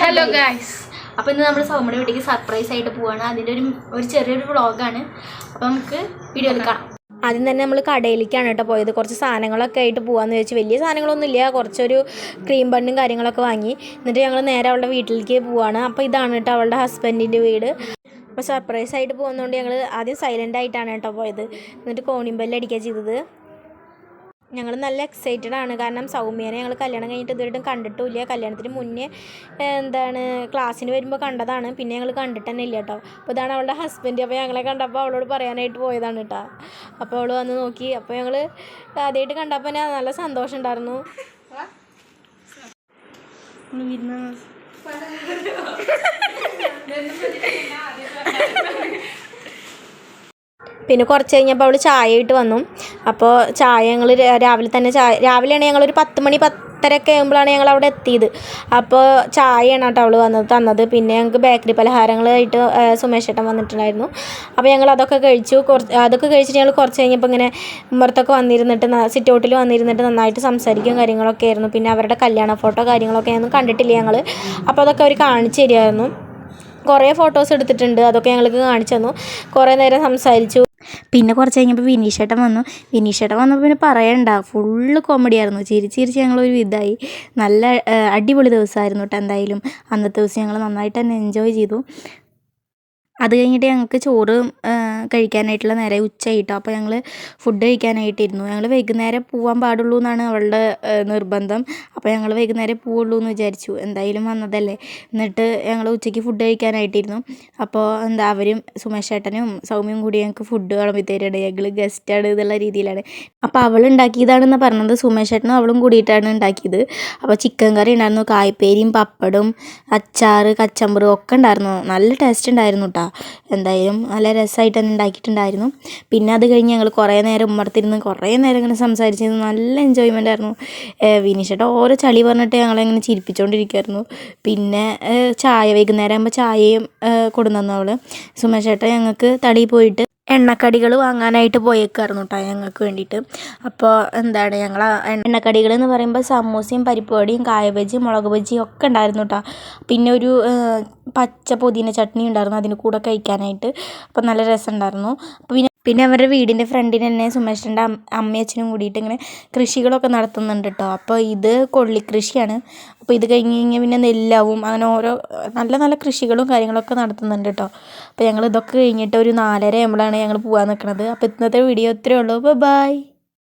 Hello guys അപ്പോൾ ഇന്ന് നമ്മൾ സൗമ്യയുടെ വീട്ടിലേക്ക് സർപ്രൈസ് ആയിട്ട് പോവാണ്. അതിന്റെ ഒരു ഒരു ചെറിയൊരു വ്ളോഗാണ് അപ്പോൾ നമുക്ക് വീഡിയോ എടുക്കാം ആദ്യം തന്നെ നമ്മൾ കടയിലേക്കാണ് കേട്ടോ പോയത്. കുറച്ച് സാധനങ്ങളൊക്കെ ആയിട്ട് പോകാമെന്ന് വെച്ചാൽ വലിയ സാധനങ്ങളൊന്നും ഇല്ല. കുറച്ചൊരു ക്രീം ബണ്ണും കാര്യങ്ങളൊക്കെ വാങ്ങി. എന്നിട്ട് ഞങ്ങൾ നേരെ അവളുടെ വീട്ടിലേക്ക് പോവാണ്. അപ്പോൾ ഇതാണ് കേട്ടോ അവളുടെ ഹസ്ബൻഡിന്റെ വീട്. അപ്പോൾ സർപ്രൈസ് ആയിട്ട് പോകുന്നതുകൊണ്ട് ഞങ്ങൾ ആദ്യം സൈലന്റ് ആയിട്ടാണ് കേട്ടോ പോയത്. എന്നിട്ട് കോണിമ്പല്ലടിക്കുക ചെയ്തത്. ഞങ്ങൾ നല്ല എക്സൈറ്റഡ് ആണ്. കാരണം സൗമ്യനെ ഞങ്ങൾ കല്യാണം കഴിഞ്ഞിട്ട് ഇതുവരെയും കണ്ടിട്ടില്ല കല്യാണത്തിന് മുന്നേ എന്താണ് ക്ലാസ്സിന് വരുമ്പോൾ കണ്ടതാണ്. പിന്നെ ഞങ്ങൾ കണ്ടിട്ട് തന്നെ ഇല്ല കേട്ടോ അപ്പോൾ ഇതാണ് അവളുടെ ഹസ്ബൻഡ് അപ്പോൾ ഞങ്ങളെ കണ്ടപ്പോൾ അവളോട് പറയാനായിട്ട് പോയതാണ് കേട്ടോ അപ്പോൾ അവൾ വന്ന് നോക്കി. അപ്പോൾ ഞങ്ങൾ ആദ്യമായിട്ട് കണ്ടപ്പോൾ തന്നെ നല്ല സന്തോഷം ഉണ്ടായിരുന്നു. പിന്നെ കുറച്ച് കഴിഞ്ഞപ്പോൾ അവൾ ചായ ഇട്ട് വന്നു. അപ്പോൾ ചായ ഞങ്ങൾ രാവിലെ തന്നെ ചായ രാവിലെയാണ് ഞങ്ങളൊരു പത്ത് മണി പത്തരയൊക്കെ ആകുമ്പോഴാണ് ഞങ്ങൾ അവിടെ എത്തിയത്. അപ്പോൾ ചായയാണ് കേട്ടോ അവൾ വന്നത് തന്നത്. പിന്നെ ഞങ്ങൾക്ക് ബേക്കറി പലഹാരങ്ങളായിട്ട് സുമേഷ് ഏട്ടൻ വന്നിട്ടുണ്ടായിരുന്നു. അപ്പോൾ ഞങ്ങൾ അതൊക്കെ കഴിച്ചു. കുറച്ച് അതൊക്കെ കഴിച്ചിട്ട് ഞങ്ങൾ കുറച്ച് കഴിഞ്ഞപ്പോൾ ഇങ്ങനെ പുറത്തൊക്കെ വന്നിരുന്നിട്ട് സിറ്റ് ഔട്ടിൽ വന്നിരുന്നിട്ട് നന്നായിട്ട് സംസാരിക്കും കാര്യങ്ങളൊക്കെ ആയിരുന്നു. പിന്നെ അവരുടെ കല്യാണ ഫോട്ടോ കാര്യങ്ങളൊക്കെ ഒന്നും കണ്ടിട്ടില്ല ഞങ്ങൾ അപ്പോൾ അതൊക്കെ അവർ കാണിച്ചു തരുമായിരുന്നു കുറേ ഫോട്ടോസ് എടുത്തിട്ടുണ്ട്. അതൊക്കെ ഞങ്ങൾക്ക് കാണിച്ചു തന്നു. കുറേ നേരം സംസാരിച്ചു. പിന്നെ കുറച്ച് കഴിഞ്ഞപ്പോൾ വിനീഷേട്ടൻ വന്നു. വിനീഷേട്ടൻ വന്നപ്പോൾ പിന്നെ പറയണ്ട ഫുള്ള് കോമഡി ആയിരുന്നു. ചിരിച്ച് ചിരിച്ച് ഞങ്ങളൊരു ഇതായി. നല്ല അടിപൊളി ദിവസമായിരുന്നു കേട്ടോ എന്തായാലും. അന്നത്തെ ദിവസം ഞങ്ങൾ നന്നായിട്ട് തന്നെ എൻജോയ് ചെയ്തു. അത് കഴിഞ്ഞിട്ട് ഞങ്ങൾക്ക് ചോറ് കഴിക്കാനായിട്ടുള്ള നേരെ ഉച്ചയായിട്ടോ. അപ്പോൾ ഞങ്ങൾ ഫുഡ് കഴിക്കാനായിട്ടിരുന്നു. ഞങ്ങൾ വൈകുന്നേരം പോകാൻ പാടുള്ളൂ എന്നാണ് അവളുടെ നിർബന്ധം. അപ്പോൾ ഞങ്ങൾ വൈകുന്നേരം പോവുള്ളൂ എന്ന് വിചാരിച്ചു. എന്തായാലും വന്നതല്ലേ. എന്നിട്ട് ഞങ്ങൾ ഉച്ചയ്ക്ക് ഫുഡ് കഴിക്കാനായിട്ടിരുന്നു. അപ്പോൾ എന്താ അവരും സുമേഷ് ഏട്ടനും സൗമ്യയും കൂടി ഞങ്ങൾക്ക് ഫുഡ് വിളമ്പി തരുന്നുണ്ട് ഞങ്ങൾ ഗസ്റ്റാണ് എന്നുള്ള രീതിയിലാണ്. അപ്പോൾ അവൾ ഉണ്ടാക്കിയതാണെന്ന് പറഞ്ഞത് സുമേഷ് ഏട്ടനും അവളും കൂടിയിട്ടാണ് ഉണ്ടാക്കിയത്. അപ്പോൾ ചിക്കൻ കറി ഉണ്ടായിരുന്നു. കായ്പേരിയും പപ്പടും അച്ചാറ് കച്ചമ്പറും ഒക്കെ ഉണ്ടായിരുന്നു. നല്ല ടേസ്റ്റ് ഉണ്ടായിരുന്നു കേട്ടോ എന്തായാലും നല്ല രസമായിട്ട് തന്നെ ഉണ്ടാക്കിയിട്ടുണ്ടായിരുന്നു. പിന്നെ അത് കഴിഞ്ഞ് ഞങ്ങൾ കുറേ നേരം ഉമ്മർത്തിരുന്ന് കുറേ നേരം ഇങ്ങനെ സംസാരിച്ചിരുന്നു നല്ല എൻജോയ്മെന്റ് ആയിരുന്നു. വിനീഷേട്ട ഓരോ ചളി പറഞ്ഞിട്ട് ഞങ്ങളിങ്ങനെ ചിരിപ്പിച്ചുകൊണ്ടിരിക്കുമായിരുന്നു പിന്നെ ചായ വൈകുന്നേരം ആകുമ്പോൾ ചായയും കൊടുന്നു അവൾ സുമേഷേട്ട ഞങ്ങൾക്ക് തടി പോയിട്ട് എണ്ണക്കടികൾ വാങ്ങാനായിട്ട് പോയേക്കായിരുന്നു കേട്ടോ ഞങ്ങൾക്ക് വേണ്ടിയിട്ട്. അപ്പോൾ എന്താണ് ഞങ്ങൾ എണ്ണക്കടികൾ എന്ന് പറയുമ്പോൾ സമൂസയും പരിപ്പ് വടിയും കായ മുളക് ബജിയും ഒക്കെ ഉണ്ടായിരുന്നു കേട്ടോ പിന്നെ ഒരു പച്ച പുതിന ചട്നി ഉണ്ടായിരുന്നു അതിന് കൂടെ കഴിക്കാനായിട്ട്. അപ്പോൾ നല്ല രസമുണ്ടായിരുന്നു. അപ്പോൾ പിന്നെ പിന്നെ അവരുടെ വീടിന്റെ ഫ്രണ്ടിൽ തന്നെ സുമേഷിന്റെ അമ്മയും അച്ഛനും കൂടിയിട്ട് ഇങ്ങനെ കൃഷികളൊക്കെ നടത്തുന്നുണ്ട് കേട്ടോ അപ്പോൾ ഇത് കൊള്ളിക്കൃഷിയാണ്. അപ്പോൾ ഇത് കഴിഞ്ഞ് കഴിഞ്ഞാൽ പിന്നെ നെല്ലാവും അങ്ങനെ ഓരോ നല്ല നല്ല കൃഷികളും കാര്യങ്ങളൊക്കെ നടത്തുന്നുണ്ട് കേട്ടോ അപ്പോൾ ഞങ്ങൾ ഇതൊക്കെ കഴിഞ്ഞിട്ട് ഒരു നാലര ആകുമ്പോഴാണ് ഞങ്ങൾ പോകാൻ നിൽക്കുന്നത് അപ്പോൾ ഇന്നത്തെ വീഡിയോ ഇത്രയേ ഉള്ളൂ. ബൈ